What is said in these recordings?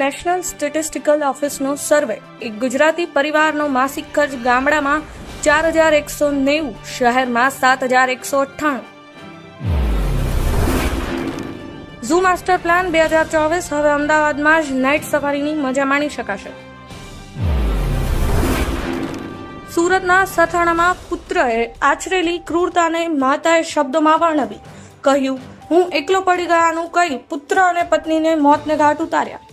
National statistical ઓફિસનો સર્વે. એક ગુજરાતી પરિવારનો માસિક ખર્ચ ગામડામાં ચાર હજાર એકસો નેવું, શહેરમાં સાત હજાર એકસો અઠ્ઠાણું. ઝૂ માસ્ટર પ્લાન બે હજાર ચોવીસ, હવે અમદાવાદમાં જ નાઇટ સફારીની મજા માણી શકાશે. સુરતના સથાણામાં પુત્રએ આચરેલી ક્રૂરતાને માતાએ શબ્દોમાં વર્ણવી. કહ્યું, હું એકલો પડી ગયાનું કહી પુત્ર અને પત્નીને મોતને ઘાટ ઉતાર્યા.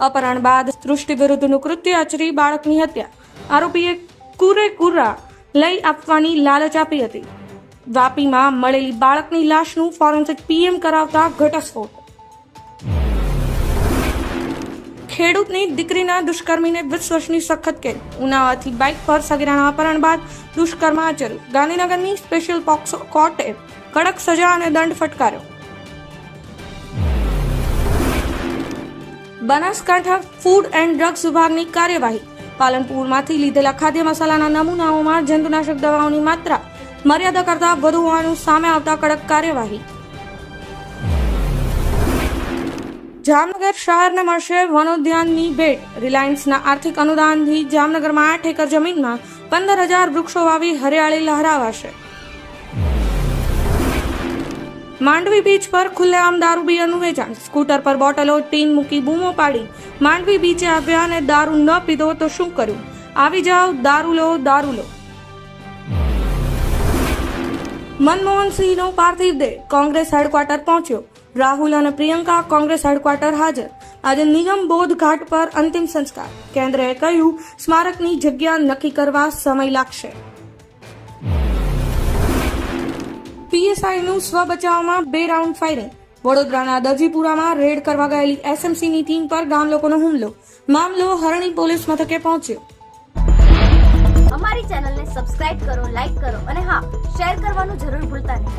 અપહરણ બાદ સૃષ્ટિ વિરુદ્ધનું કૃત્ય આચરી બાળકની હત્યા. આરોપીએ કુરે કુર્રા લઈ આપવાની લાલચ આપી હતી. વાપીમાં મળેલી બાળકની લાશનું ફોરેન્સિક પીએમ કરાવતા ઘટસ્ફોટ. ખેડૂતની દીકરીના દુષ્કર્મીને વીસ વર્ષની સખત કેદ. ઉનાવાથી બાઇક પર સગીરાના અપહરણ બાદ દુષ્કર્મ આચર્યું. ગાંધીનગરની સ્પેશિયલ પોક્સો કોર્ટે કડક સજા અને દંડ ફટકાર્યો. બનાસકાંઠા ફૂડ એન્ડ ડ્રગ્સ વિભાગની કાર્યવાહી. પાલનપુરમાંથી લીધેલા ખાદ્ય મસાલાના નમૂનાઓમાં જંતુનાશક દવાઓની માત્રા, મર્યાદા કરતાં વધુ હોવાનું સામે આવતા કડક કાર્યવાહી. જામનગર શહેરને મળશે વનોદ્યાનની ભેટ. રિલાયન્સના આર્થિક અનુદાનથી જામનગરમાં આઠ એકર જમીનમાં પંદર હજાર વૃક્ષો વાવી હરિયાળી લહેરાવાશે. માંડવી બીચ પર ખુલ્લેઆમ દારૂ બીયરનું વેચાણ. સ્કૂટર પર બોટલો, ટીન મૂકી બૂમો પાડી. માંડવી બીચે આવ્યા અને દારૂ ન પીધો તો શું કર્યું? આવી જાઓ, દારૂ લો દારૂ લો. મનમોહનસિંહનો પાર્થિવ દેહ કોંગ્રેસ હેડક્વાર્ટર પહોંચ્યો. રાહુલ અને પ્રિયંકા કોંગ્રેસ હેડક્વાર્ટર હાજર. આજે નિગમ બોધ ઘાટ પર અંતિમ સંસ્કાર. કેન્દ્રએ કહ્યું, સ્મારકની જગ્યા નક્કી કરવા સમય લાગશે. પીએસઆઈનું સ્વ બચાવમાં બે રાઉન્ડ ફાયરિંગ વડોદરાના દરજીપુરામાં રેડ કરવા ગયેલી એસએમસીની ટીમ પર ગામ લોકોનો હુમલો. મામલો હરણી પોલીસ મથકે પહોંચ્યો. અમારી ચેનલને સબસ્ક્રાઇબ કરો લાઈક કરો અને હા, શેર કરવાનું જરૂર ભૂલતા નહીં.